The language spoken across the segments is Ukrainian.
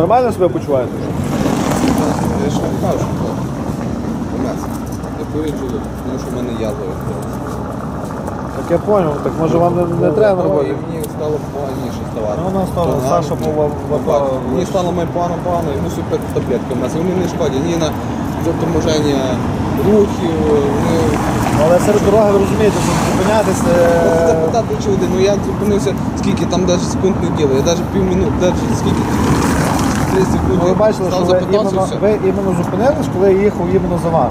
нормально себе почуваєте? Я ж вам кажу, що у нас. Я повіджу, тому що в мене язва відкрилася. Так я зрозумів, так може вам не, не треба на І мені стало поганіше ставати. Ну, воно стало, То Саша був в- в. Так, Мені стало май погано погано, і мусив пити таблетки. У нас вони не шкодять ні на заторможення рухів, ні Але серед дороги ви розумієте, що зупинятися. е, Запитати чи один, ну я зупинився, скільки там навіть секунд не діло, я навіть півмінут, навіть скільки 3 секунди. Ну, ви бачили, що ви іменно, ви іменно зупинились, коли я їхав іменно за вами.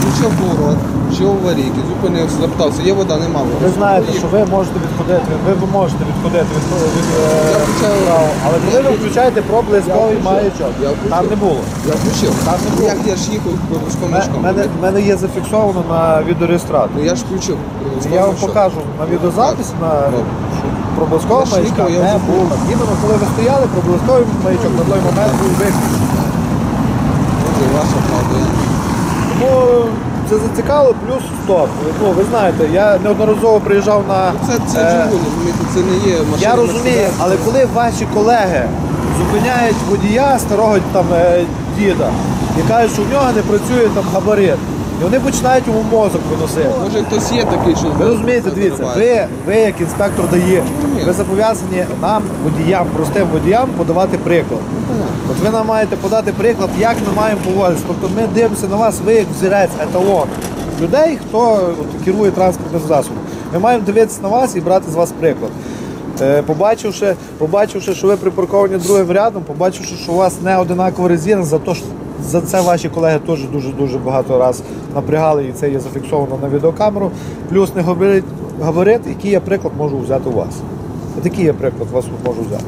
Включив поворот, включив аварійки, зупинився, запитався, є вода, нема води. Ви знаєте, що ви можете відходити, ви, ви можете відходити від, від, е, Я включаю- правил. Але коли ви включаєте проблисковий включив. маячок, Я включив. там не було. Я включив. Там не було. Як я ж їхав проміжком У мішком. мене, є зафіксовано на відеореєстраторі. Ну я ж включив. Я вам покажу на відеозаписі на Добре. Проблискового маячка не було. Іменно коли ви стояли, проблисковий маячок на той момент був виключений. Може, ваша правда. Тому це зацікавило, плюс стоп. Ну, ви знаєте, я неодноразово приїжджав на. Це, це е, розумієте, це не є машина. Я розумію, Мерседес. але коли ваші колеги зупиняють водія старого там е, діда і кажуть, що в нього не працює там габарит, і вони починають йому мозок виносити. Може хтось є такий, що... Ви розумієте, дивіться, ви, ви як інспектор дає, ви зобов'язані нам, водіям, простим водіям, подавати приклад. От ви нам маєте подати приклад, як ми маємо поводитися. Тобто ми дивимося на вас, ви як взірець, еталон людей, хто от, керує транспортним засобом. Ми маємо дивитися на вас і брати з вас приклад. Е, Побачивши, побачивши, що ви припарковані другим рядом, побачивши, що у вас не одинакова резина, за то, що за це ваші колеги теж дуже дуже багато раз напрягали, і це є зафіксовано на відеокамеру. Плюс не габарит, габарит, який я приклад можу взяти у вас. Такий я приклад вас можу взяти.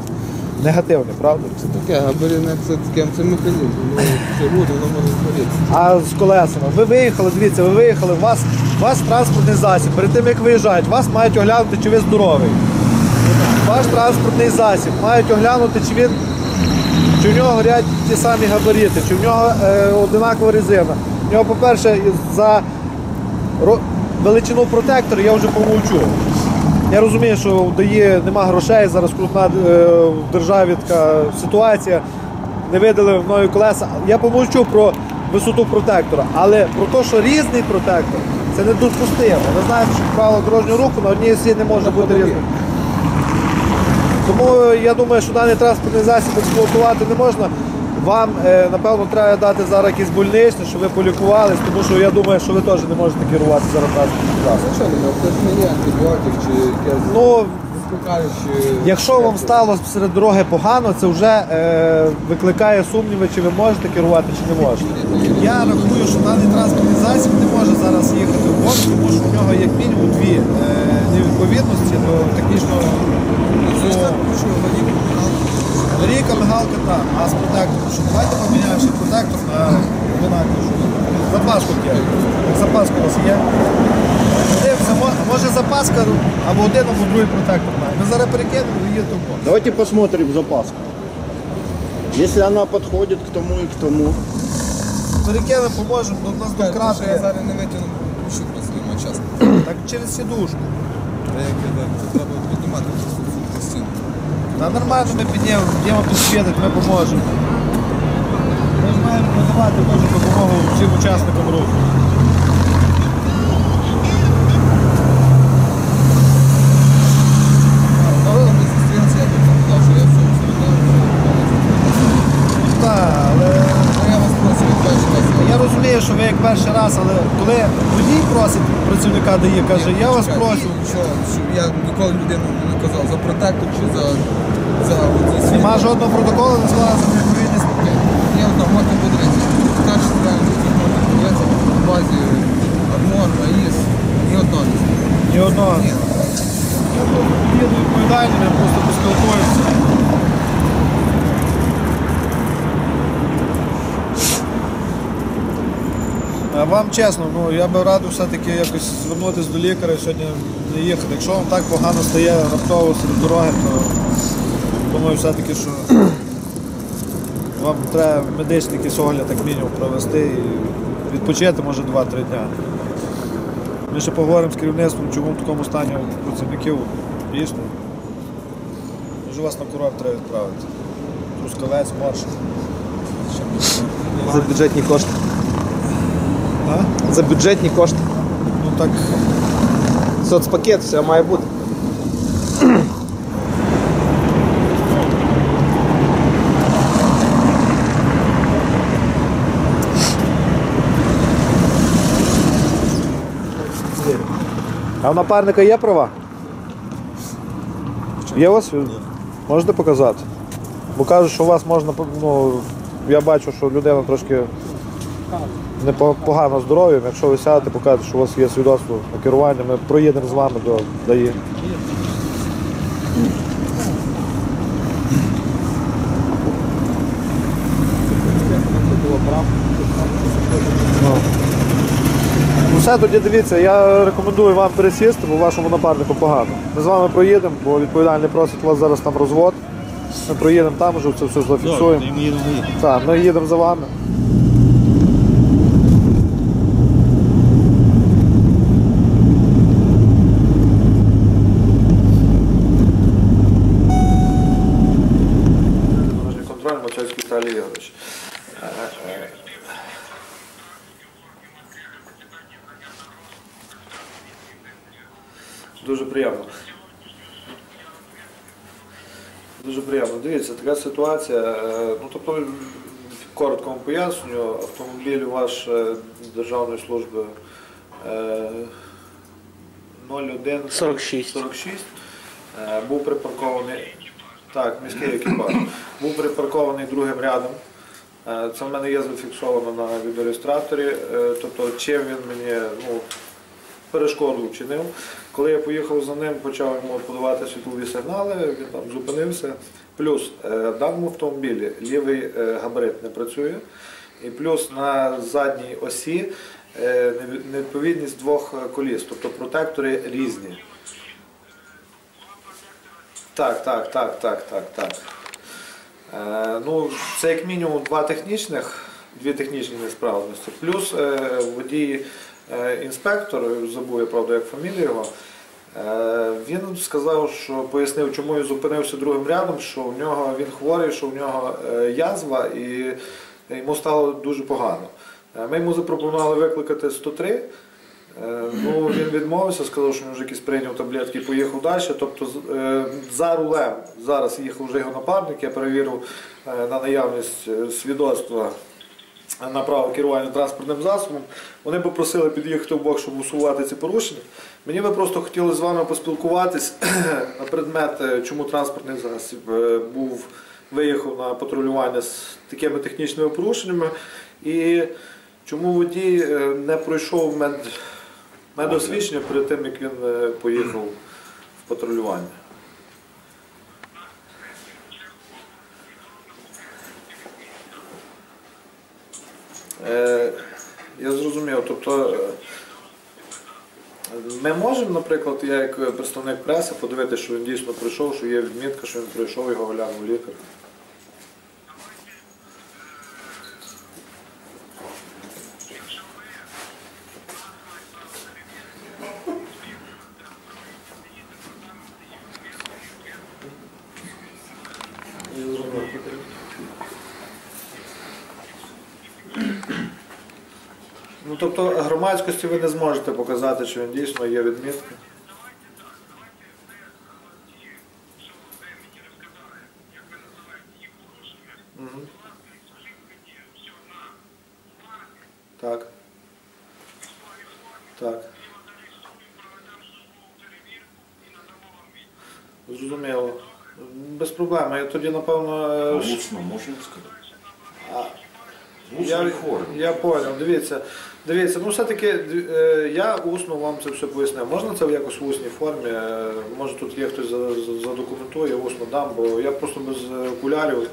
Негативний, правда? Це таке, габаріне, це таке, це механізм. Ну, це буде, воно може згоріти. А з колесами. Ви виїхали, дивіться, ви виїхали, у вас, у вас транспортний засіб. Перед тим як виїжджають, вас мають оглянути, чи ви здоровий. Ваш транспортний засіб мають оглянути, чи він чи в нього горять ті самі габарити, чи в нього е, одинакова резина. В нього, по-перше, за величину протектора я вже помовчу. Я розумію, що в ДАІ нема грошей, зараз крутна е, в державі така ситуація. Не видали мною колеса. Я помовчу про висоту протектора, але про те, що різний протектор, це недопустимо. Ви знаєте, що правило дорожнього руху на одній осі не може бути різним. Тому я думаю, що даний транспортний засіб експлуатувати не можна. Вам, е, напевно, треба дати зараз якісь больничні, щоб ви полікувались, тому що я думаю, що ви теж не можете керувати зараз транспортним засобом. Що не це ж не є антибіотик чи якесь Ну. Якщо вам стало серед дороги погано, це вже е, викликає сумніви, чи ви можете керувати, чи не можете. Я рахую, що даний транспортний засіб не може зараз їхати в бок, тому що в нього як мінімум дві е, невідповідності до технічного Ріка, мигалка так, а з протектором. Що давайте поміняємо ще протектор на винатний Запаску є. Запаска у вас є. Дивимося, може запаска або один, або другий протектор має. Ми зараз перекинемо і їдете в. Давайте посмотрим запаску. Если она подходит к тому и к тому. Перекинемо, поможемо, до нас Я зараз не витягну ключі прислимо час. Так через сідушку. Треба піднімати. Та нормально ми підняємо, піднімемо підсвітити, ми поможемо. Ми ж маємо надавати теж допомогу всім учасникам руху. Я що ви як перший раз, але коли водій просить працівника дає, каже, я вас прошу. Що, що я ніколи людину не казав за протектор чи за, за оці. Нема жодного протоколу, не склала за невідповідність. Є одна мотоподривці. Скажеш, що я мотоподривці в базі Армор, АІС, ні одного не. Ні одного. Ні. Є відповідальні, ми просто поспілкуємося. Вам чесно, ну я би радив все-таки якось звернутися до лікаря і сьогодні не їхати. Якщо вам так погано стає раптово серед дороги, то думаю все-таки, що вам треба медичний якийсь огляд як мінімум провести і відпочити може 2-3 дня. Ми ще поговоримо з керівництвом, чому в такому стані працівників дійсно. Може вас на курорт треба відправити. Трускавець, Моршин. За бюджетні кошти. А? За бюджетні кошти. Ну так, Соцпакет, все має бути. а у напарника є права? Є у вас? Можете показати? Бо кажуть, що у вас можна, ну, я бачу, що людина трошки Непогано здоров'ям. Якщо ви сядете, покажете, що у вас є свідоцтво на керування, ми проїдемо з вами до ДАІ. Ну. Ну все, тоді дивіться, я рекомендую вам пересісти, бо вашому напарнику погано. Ми з вами проїдемо, бо відповідальний просить у вас зараз там розвод. Ми проїдемо там, вже це все зафіксуємо. Так, ми їдемо за вами. контроль Мацьоцький Віталій Ігорович. Дуже приємно. Дуже приємно. Дивіться, така ситуація. е, Ну, тобто, коротко вам пояснюю, автомобіль ваш е, Державної служби е, 01 46. 46 е, був припаркований. Так, міський екіпаж. Був припаркований другим рядом. Е, Це в мене є зафіксовано на відеореєстраторі. Е, Тобто, чим він мені ну, перешкоду вчинив. Коли я поїхав за ним, почав йому подавати світлові сигнали, він там зупинився. Плюс е, в даному автомобілі лівий е, габарит не працює. І плюс на задній осі е, невідповідність двох е, коліс, тобто протектори різні. Так, так, так, так, так, так. Е, ну, це як мінімум два технічних, дві технічні несправності. Плюс е, водій е, інспектор, забув я правда, як фамілію його. Е, він сказав, що пояснив, чому він зупинився другим рядом, що в нього він хворий, що в нього е, язва і йому стало дуже погано. Е, Ми йому запропонували викликати 103. Е, Ну, він відмовився, сказав, що він вже якісь прийняв таблетки і поїхав далі. Тобто е, за рулем зараз їхав вже його напарник, я перевірив е, на наявність е, свідоцтва на право керування транспортним засобом. Вони попросили під'їхати в бок, щоб усувати ці порушення. Мені би просто хотіли з вами поспілкуватись на предмет, е, чому транспортний засіб е, був виїхав на патрулювання з такими технічними порушеннями і чому водій е, не пройшов мед, медосвідчення перед тим, як він поїхав в патрулювання. Я зрозумів. Тобто е, ми можемо, наприклад, я як представник преси подивитися, що він дійсно прийшов, що є відмітка, що він прийшов, його глянув лікар. Я зрозумів. Ну, тобто громадськості ви не зможете показати, що він дійсно є відмітка. Мгм. Так. Так. Зрозуміло. Без проблем. Я тоді, напевно. е, можна сказати? Я, я понял, дивіться. Дивіться, ну все-таки е, я усно вам це все пояснив. Можна це в якось в усній формі? Е, Може тут є хтось за- за- задокументує, я усно дам, бо я просто без е, окулярів.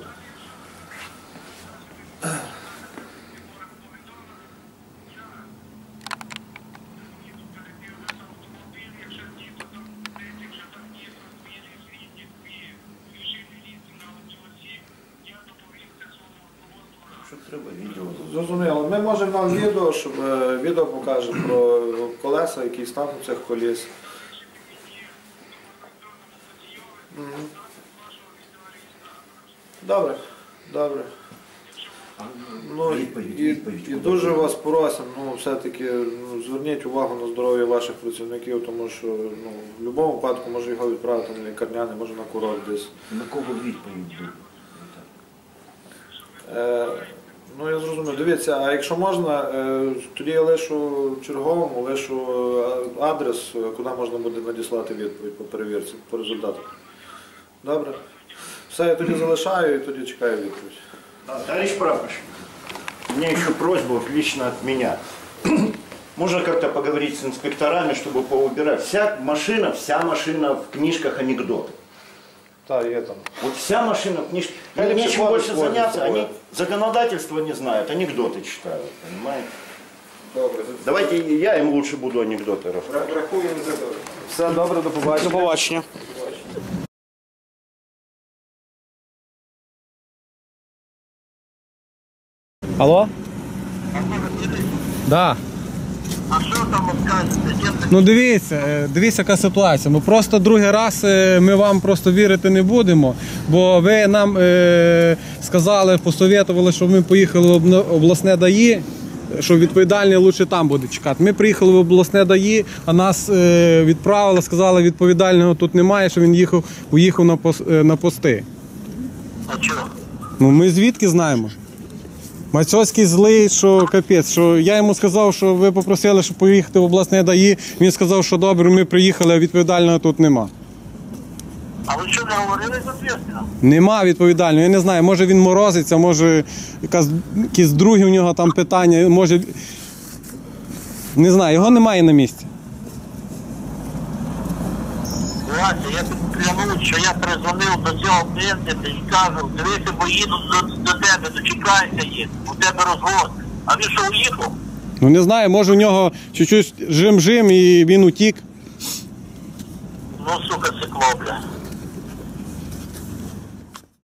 Треба відео? Зрозуміло. Ми можемо вам відео, щоб е, відео покаже про колеса, який стан у цих коліс. Мгм. Добре. Добре. Ну, Відповідь, і, відповідь, і куди дуже вас просимо, ну, все-таки ну, зверніть увагу на здоров'я ваших працівників, тому що ну, в будь-якому випадку може його відправити на лікарняний, може на курорт десь. На кого відповідь буде? Е, ну я зрозумів. Дивіться, а якщо можна, е, тоді я лишу черговому, лишу е, адрес, е, куди можна буде надіслати відповідь по перевірці, по результатах. Добре? Все, я тоді залишаю і тоді чекаю відповідь. А, Товарищ прапорщик, у меня еще просьба лично от меня. Можно как-то поговорить с инспекторами, чтобы поубирать. Вся машина, вся машина в книжках анекдоты. Так, є там. Вот вся машина Им лучше нечем больше заняться. собой. Они законодательство не знают, анекдоты читают, понимаете? Добре. Давайте и я им лучше буду анекдоты рассказывать. Рахуємо за Все добре, до побачення. До побачення. Алло? Да. А що там скажете? Ну дивіться, е, дивіться, яка ситуація. Ну просто другий раз е, ми вам просто вірити не будемо, бо ви нам е, сказали, посовітували, щоб ми поїхали в обласне ДАІ, що відповідальний лучше там буде чекати. Ми приїхали в обласне ДАІ, а нас е, відправили, сказали, відповідального тут немає, що він їхав, уїхав на, пос, е, на пости. А чого? Ну ми звідки знаємо? Мацьоцький злий, що капець, що я йому сказав, що ви попросили, щоб поїхати в обласне ДАІ. Він сказав, що добре, ми приїхали, а відповідального тут нема. А ви що не говорили з ответственно? Нема відповідального. Я не знаю, може він морозиться, може якась, якісь другі в нього там питання, може. Не знаю, його немає на місці. Вася, я тобі клянусь, що я призвонив до цього клієнта і кажу, дивися, бо їду до, до тебе, дочекайся їх, у тебе розвод. А він що уїхав? Ну не знаю, може у нього чуть-чуть жим-жим і він утік. Ну, сука, це бля.